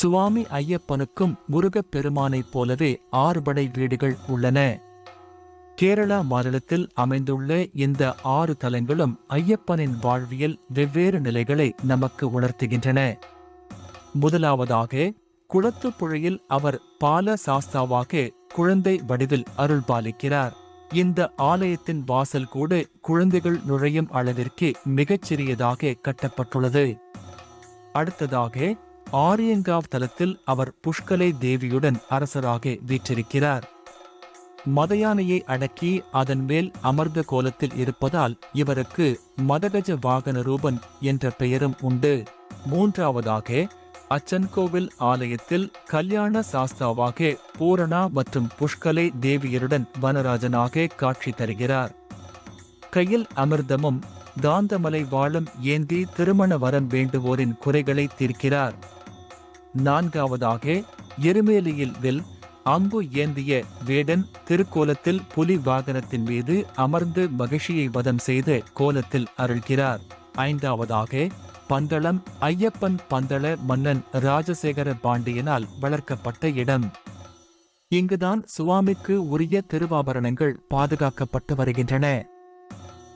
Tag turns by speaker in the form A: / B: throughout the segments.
A: சுவாமி ஐயப்பனுக்கும் முருகப் பெருமானைப் போலவே ஆறுபடை வீடுகள் உள்ளன. கேரளா மாநிலத்தில் அமைந்துள்ள இந்த ஆறு தலங்களும் ஐயப்பனின் வாழ்வியல் வெவ்வேறு நிலைகளை நமக்கு உணர்த்துகின்றன. முதலாவதாக குளத்துப்புழையில் அவர் பால சாஸ்தாவாக குழந்தை வடிவில் அருள் பாலிக்கிறார் இந்த ஆலயத்தின் வாசல் கூட குழந்தைகள் நுழையும் அளவிற்கு மிகச்சிறியதாக கட்டப்பட்டுள்ளது. அடுத்ததாக ஆரியங்காவ் தலத்தில் அவர் புஷ்கலை தேவியுடன் அரசராக வீற்றிருக்கிறார். மதயானையை அடக்கி அதன் மேல் அமர்ந்த கோலத்தில் இருப்பதால் இவருக்கு மதகஜ வாகன ரூபன் என்ற பெயரும் உண்டு. மூன்றாவதாக அச்சன்கோவில் ஆலயத்தில் கல்யாண சாஸ்தாவாக பூரணா மற்றும் புஷ்கலை தேவியருடன் வனராஜனாக காட்சி தருகிறார். கையில் அமிர்தமும் காந்தமலை வாழும் ஏந்தி திருமண வரம் வேண்டுவோரின் குறைகளை தீர்க்கிறார். நான்காவதாக எருமேலியில் வில் அம்பு ஏந்திய வேடன் திருக்கோலத்தில் புலி வாகனத்தின் மீது அமர்ந்து மகிழ்ச்சியை வதம் செய்து கோலத்தில் அருள்கிறார். ஐந்தாவதாக பந்தளம் ஐயப்பன் பந்தள மன்னன் ராஜசேகர பாண்டியனால் வளர்க்கப்பட்ட இடம். இங்குதான் சுவாமிக்கு உரிய திருவாபரணங்கள் பாதுகாக்கப்பட்டு வருகின்றன.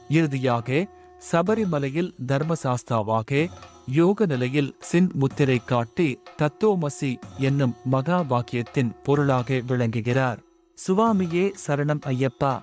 A: இறுதியாக சபரிமலையில் தர்மசாஸ்தாவாக யோக நிலையில் சின் முத்திரை காட்டி தத்தோமசி என்னும் மகா வாக்கியத்தின் பொருளாக விளங்குகிறார். சுவாமியே சரணம் ஐயப்பா.